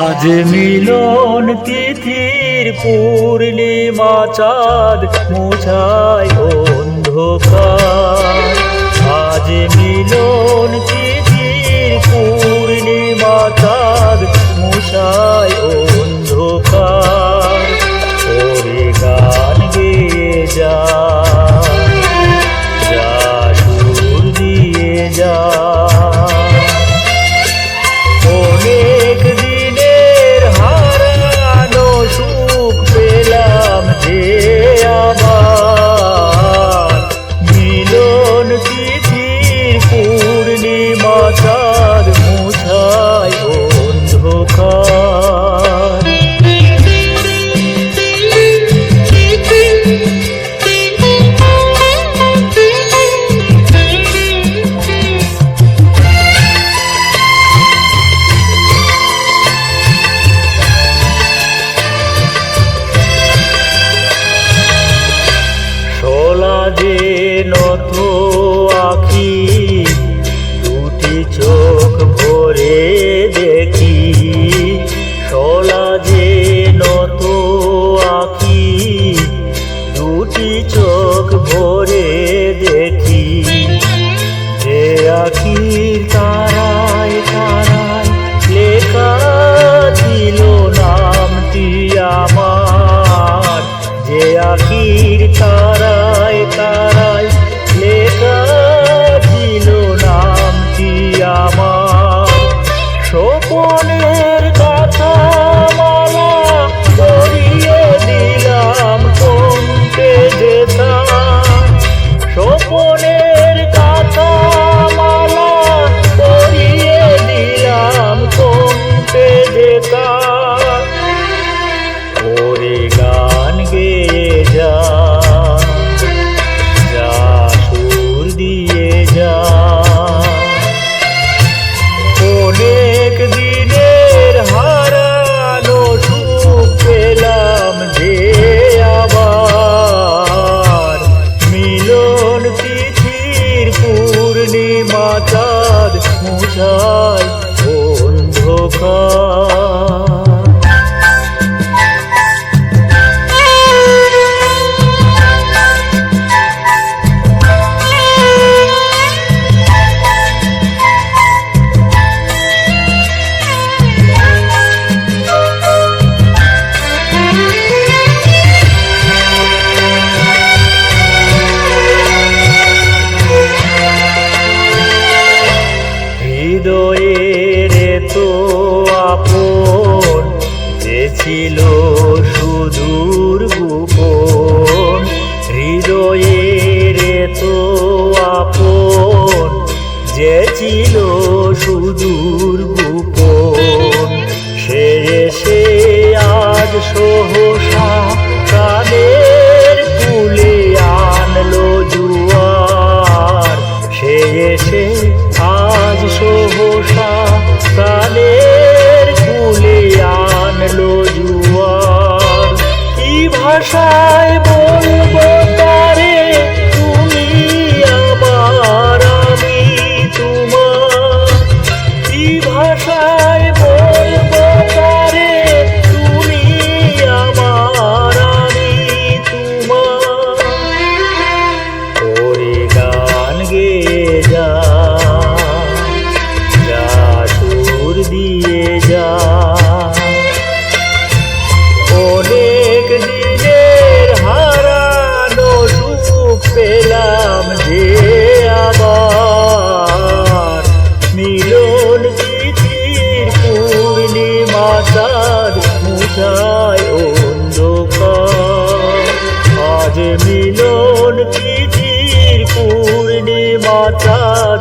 আজ মিলন তিথির পূর্ণিমা চাঁদ মোছায় অন্ধকার। নত আখি, দুটি চোখ ভরে দেখি। শোলা যে নত আখি, দুটি চোখ ভরে দেখি। যে আখির তারায় তারায় লেখা ছিল নামটি আমার। যে আখির তারায় তারায় হৃদয়ের তো আপন যে ছিল সুদূর গোপন। হৃদয়ের তো আপন যে ছিল সুদূর গোপন। সে এসে আজ ভাষায় বলব তারে তুমি আমার আমি তোমার। কি ভাষায় আজ মিলন পৃথিবীর পূর্ণিমা চাঁদ